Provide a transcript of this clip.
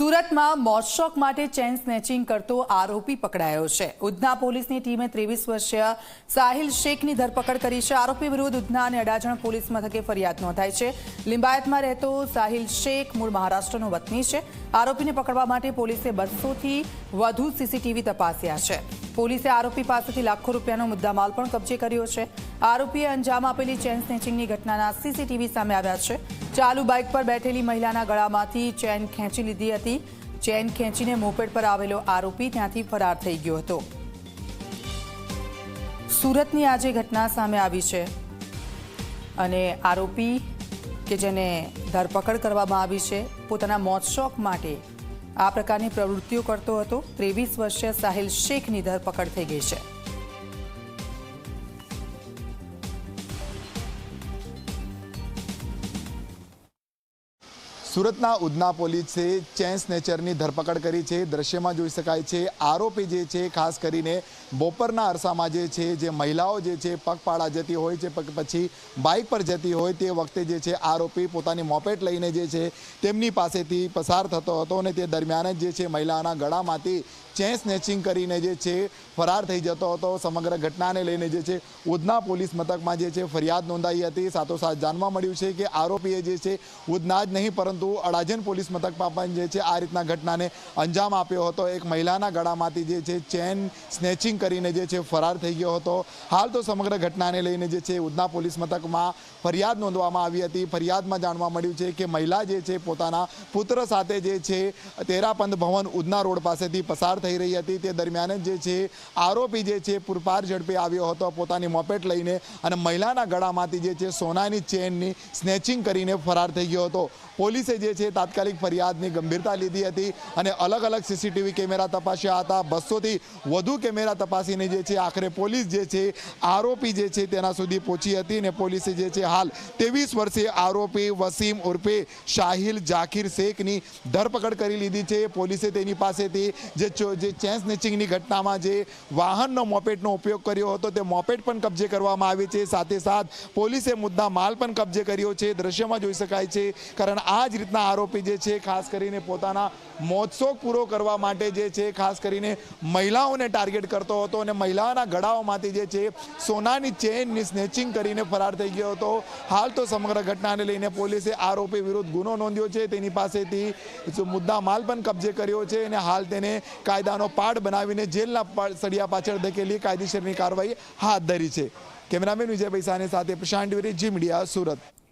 સુરતમાં મોજશોખ માટે chain snatching કરતો આરોપી પકડાયો છે. ઉધના પોલીસની ટીમે ત્રેવીસ વર્ષીય સાહિલ શેખની ધરપકડ કરી છે. આરોપી વિરુદ્ધ ઉધના અને અડાજણ પોલીસ મથકે ફરિયાદ નોંધાઈ છે. લિંબાયતમાં રહેતો સાહિલ શેખ મૂળ મહારાષ્ટ્રનો વતની છે. આરોપીને પકડવા માટે પોલીસે બસોથી વધુ સીસીટીવી તપાસ્યા છે. પોલીસે આરોપી પાસેથી લાખો રૂપિયાનો મુદ્દામાલ પણ કબજે કર્યો છે. આરોપીએ અંજામ આપેલી ચેન સ્નેચિંગની ઘટનાના સીસીટીવી સામે આવ્યા છે. ચાલુ બાઇક પર બેઠેલી મહિલાના ગળામાંથી ચેન ખેંચી લીધી હતી. ચેન ખેંચીને મોપેડ પર આવેલો આરોપી ત્યાંથી ફરાર થઈ ગયો હતો. સુરતની આજે ઘટના સામે આવી છે. અને આરોપી કે જેને ધરપકડ કરવામાં આવી છે, પોતાના મોજશોખ માટે આ પ્રકારની પ્રવૃત્તિઓ કરતો હતો. ત્રેવીસ વર્ષીય સાહિલ શેખની ધરપકડ થઈ ગઈ છે. સુરતના ઉધના પોલીસે ચેન સ્નેચરની ધરપકડ કરી છે દ્રશ્યમાં જોઈ શકાય છે આરોપી જે છે ખાસ કરીને બપોરના અરસામાં જે છે જે મહિલાઓ જે છે પગપાળા જતી હોય છે પછી બાઇક પર જતી હોય તે વખતે જે છે આરોપી પોતાની મોપેટ લઈને જે છે તેમની પાસેથી પસાર થતો હતો અને તે દરમિયાન જ જે છે મહિલાના ગળામાંથી ચેન સ્નેચિંગ કરીને જે છે ફરાર થઈ જતો હતો સમગ્ર ઘટનાને લઈને જે છે ઉધના પોલીસ મથકમાં જે છે ફરિયાદ નોંધાઈ હતી સાથોસાથ જાણવા મળ્યું છે કે આરોપીએ જે છે ઉધના જ નહીં પરંતુ અડાજણ પોલીસ મથકમાં પણ જે છે, આ રીતના ઘટનાને અંજામ આપ્યો હતો. એક મહિલાના ગળામાંથી જે છે, ચેન સ્નેચિંગ કરીને જે છે, ફરાર થઈ ગયો હતો. હાલ તો સમગ્ર ઘટનાને લઈને જે છે, ઉધના પોલીસ મથકમાં ફરિયાદ નોંધવામાં આવી હતી. ફરિયાદમાં જાણવા મળ્યું છે કે મહિલા જે છે, પોતાના પુત્ર સાથે જે છે, તેરાપંથ ભવન ઉધના રોડ પાસેથી પસાર થઈ રહી હતી. તે દરમિયાન જે છે, આરોપી જે છે, પૂરપાર ઝડપે આવ્યો હતો. પોતાની મોપેટ લઈને અને મહિલાના ગળામાંથી જે છે, સોનાની ચેનની સ્નેચિંગ કરીને ફરાર થઈ ગયો હતો. પોલીસે જે છે તાત્કાલિક ફરિયાદની ગંભીરતા લીધી હતી અને અલગ અલગ સીસીટીવી કેમેરા તપાસ્યા હતા. બસોથી વધુ કેમેરા તપાસીને જે છે આખરે પોલીસ જે છે આરોપી જે છે તેના સુધી પહોંચી હતી અને પોલીસે જે છે હાલ ત્રેવીસ વર્ષીય આરોપી વસીમ ઉર્ફે શાહિલ જાકીર શેખની ધરપકડ કરી લીધી છે. પોલીસે તેની પાસેથી જે જે ચેન સ્નેચિંગની ઘટનામાં જે વાહનનો મોપેટનો ઉપયોગ કર્યો હતો તે મોપેટ પણ કબજે કરવામાં આવી છે. સાથે સાથ પોલીસે મુદ્દા માલ પણ કબજે કર્યો છે. દ્રશ્યમાં જોઈ શકાય છે, કારણ આ જ રીતના આરોપી જે છે, ખાસ કરીને પોતાના મોજશોખ પૂરો કરવા માટે જે છે, ખાસ કરીને મહિલાઓને ટાર્ગેટ કરતો હતો અને મહિલાઓના ગળાઓમાંથી જે છે, સોનાની ચેનની સ્નેચિંગ કરીને ફરાર થઈ ગયો હતો. હાલ તો સમગ્ર ઘટનાને લઈને પોલીસે આરોપી વિરુદ્ધ ગુનો નોંધ્યો છે. તેની પાસેથી મુદ્દા માલ પણ કબજે કર્યો છે અને હાલ તેને કાયદાનો પાઠ બનાવીને જેલના સળિયા પાછળ ધકેલી કાયદેસરની કાર્યવાહી હાથ ધરી છે. કેમેરામેન વિજય પૈસાની સાથે પ્રશાંત વિરી જી મીડિયા સુરત.